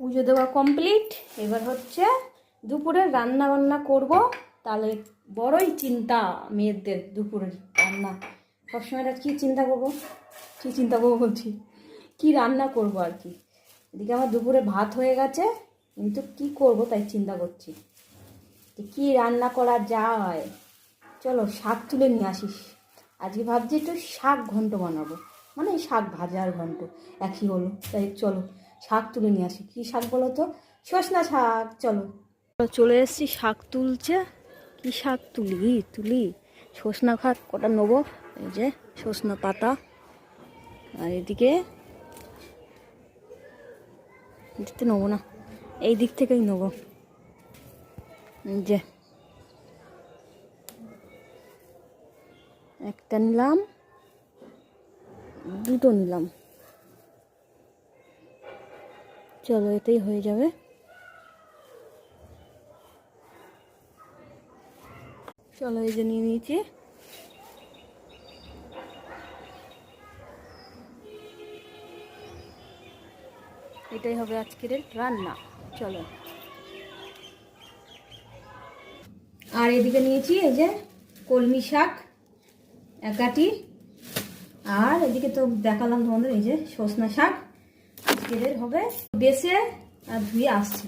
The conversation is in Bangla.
পুজো দেওয়া কমপ্লিট এবার হচ্ছে দুপুরে রান্না বান্না করব। তাহলে বড়ই চিন্তা মেয়েদের দুপুরের রান্না। সবসময় রাত কী চিন্তা করব? কী চিন্তা করব বলছি? কী রান্না করব আর কি? এদিকে আমার দুপুরে ভাত হয়ে গেছে, কিন্তু কি করব তাই চিন্তা করছি। যে কী রান্না করা যায়? চলো শাক তুলে নিয়ে আসিস। আজকে ভাবছি একটু শাক ঘন্ট বানাবো। মানে শাক ভাজার আর ঘন্ট, একই হলো। তাই চলো শাক তুলে নিয়ে আসি। কী শাক বলো তো? সজনা শাক, চলো। চলে এসেছি, শাক তুলছে। কি শাক তুলি? তুলি। সজনা শাক কটা নেব? এই যে সজনা পাতা। আর এদিকে দিতে নেব না, এই দিক থেকেই নেব। যে, একটা নিলাম, দুটো নিলাম। চলো, এতেই হয়ে যাবে। চলো, এই যে নিয়ে নিয়েছি। এটাই হবে আজকের রান্না। চলো। আর এদিকে নিয়েছি, এই যে কলমি শাক একাটি আর এদিকে তো দেখালাম তোমাদের, এই যে সজনা শাক। আজকের হবে বেসে আর ধুয়ে আসছি।